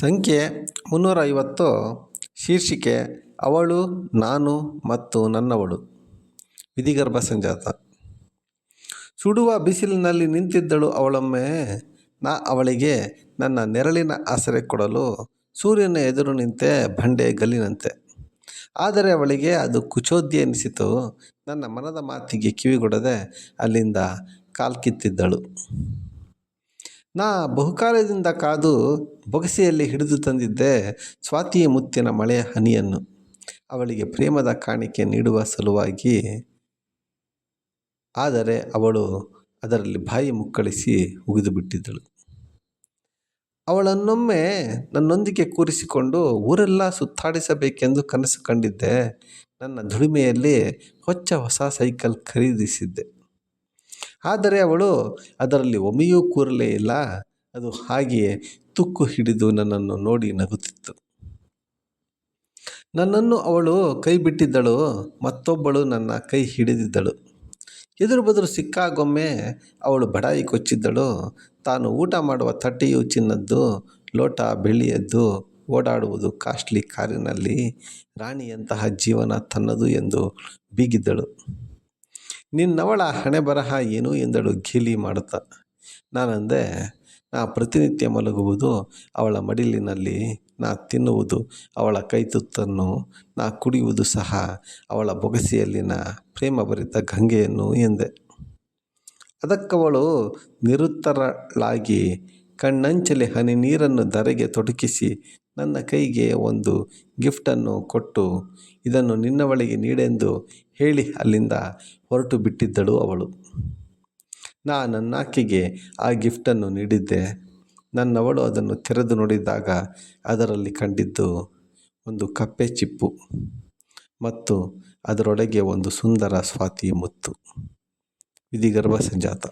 ಸಂಖ್ಯೆ ಮುನ್ನೂರ ಐವತ್ತು ಶೀರ್ಷಿಕೆ, ಅವಳು, ನಾನು ಮತ್ತು ನನ್ನವಳು. ವಿಧಿಗರ್ಭ ಸಂಜಾತ. ಸುಡುವ ಬಿಸಿಲಿನಲ್ಲಿ ನಿಂತಿದ್ದಳು ಅವಳೊಮ್ಮೆ. ನಾ ಅವಳಿಗೆ ನನ್ನ ನೆರಳಿನ ಆಸರೆ ಕೊಡಲು ಸೂರ್ಯನ ಎದುರು ನಿಂತೆ ಬಂಡೆ ಗಲ್ಲಿನಂತೆ. ಆದರೆ ಅವಳಿಗೆ ಅದು ಕುಚೋದ್ಯ ಎನಿಸಿತು. ನನ್ನ ಮನದ ಮಾತಿಗೆ ಕಿವಿಗೊಡದೆ ಅಲ್ಲಿಂದ ಕಾಲ್ಕಿತ್ತಿದ್ದಳು. ನಾ ಬಹುಕಾಲದಿಂದ ಕಾದು ಬೊಗಸೆಯಲ್ಲಿ ಹಿಡಿದು ತಂದಿದ್ದೆ ಸ್ವಾತಿಯ ಮುತ್ತಿನ ಮಳೆಯ ಹನಿಯನ್ನು. ಅವಳಿಗೆ ಪ್ರೇಮದ ಕಾಣಿಕೆ ನೀಡುವ ಸಲುವಾಗಿ. ಆದರೆ ಅವಳು ಅದರಲ್ಲಿ ಬಾಯಿ ಮುಕ್ಕಳಿಸಿ ಉಗಿದು ಬಿಟ್ಟಿದ್ದಳು ಅವಳನ್ನೊಮ್ಮೆ ನನ್ನೊಂದಿಗೆ ಕೂರಿಸಿಕೊಂಡು ಊರೆಲ್ಲ ಸುತ್ತಾಡಿಸಬೇಕೆಂದು ಕನಸು ಕಂಡಿದ್ದೆ. ನನ್ನ ದುಡಿಮೆಯಲ್ಲಿ ಹೊಚ್ಚ ಹೊಸ ಸೈಕಲ್ ಖರೀದಿಸಿದ್ದೆ. ಆದರೆ ಅವಳು ಅದರಲ್ಲಿ ಒಮೆಯೂ ಕೂರಲೇ ಇಲ್ಲ. ಅದು ಹಾಗೆಯೇ ತುಕ್ಕು ಹಿಡಿದು ನನ್ನನ್ನು ನೋಡಿ ನಗುತ್ತಿತ್ತು. ನನ್ನನ್ನು ಅವಳು ಕೈ ಬಿಟ್ಟಿದ್ದಳು ಮತ್ತೊಬ್ಬಳು ನನ್ನ ಕೈ ಹಿಡಿದಿದ್ದಳು. ಎದುರು ಬದುರು ಸಿಕ್ಕಾಗೊಮ್ಮೆ ಅವಳು ಬಡಾಯಿ ಕೊಚ್ಚಿದ್ದಳು. ತಾನು ಊಟ ಮಾಡುವ ತಟ್ಟೆಯು ಚಿನ್ನದ್ದು, ಲೋಟ ಬೆಳ್ಳಿಯದ್ದು, ಓಡಾಡುವುದು ಕಾಸ್ಟ್ಲಿ ಕಾರಿನಲ್ಲಿ ರಾಣಿಯಂತಹ ಜೀವನ ತನ್ನದು ಎಂದು ಬೀಗಿದ್ದಳು. ನಿನ್ನವಳ ಹಣೆ ಬರಹ ಏನು ಎಂದಳು ಘೀಲಿ ಮಾಡುತ್ತಾ. ನಾನಂದೆ, ನಾ ಪ್ರತಿನಿತ್ಯ ಮಲಗುವುದು, ಅವಳ ಮಡಿಲಿನಲ್ಲಿ ನಾ ತಿನ್ನುವುದು, ಅವಳ ಕೈತುತ್ತನ್ನು ನಾ ಕುಡಿಯುವುದು ಸಹ, ಅವಳ ಬೊಗಸಿಯಲ್ಲಿನ ಪ್ರೇಮಭರಿತ ಗಂಗೆಯನ್ನು ಎಂದೆ. ಅದಕ್ಕವಳು ನಿರುತ್ತರಳಾಗಿ ಕಣ್ಣಂಚಲಿ ಹನಿ ನೀರನ್ನು ಧರೆಗೆ ತೊಡಗಿಸಿ ನನ್ನ ಕೈಗೆ ಒಂದು ಗಿಫ್ಟನ್ನು ಕೊಟ್ಟು ಇದನ್ನು ನಿನ್ನವಳಿಗೆ ನೀಡೆಂದು ಹೇಳಿ ಅಲ್ಲಿಂದ ಹೊರಟು ಬಿಟ್ಟಿದ್ದಳು ಅವಳು. ನಾ ನನ್ನಾಕೆಗೆ ಆ ಗಿಫ್ಟನ್ನು ನೀಡಿದ್ದೆ. ನನ್ನವಳು ಅದನ್ನು ತೆರೆದು ನೋಡಿದಾಗ ಅದರಲ್ಲಿ ಕಂಡಿದ್ದು ಒಂದು ಕಪ್ಪೆ ಚಿಪ್ಪು ಮತ್ತು ಅದರೊಳಗೆ ಒಂದು ಸುಂದರ ಸ್ವಾತಿ ಮುತ್ತು. ವಿಧಿಗರ್ಭ ಸಂಜಾತ.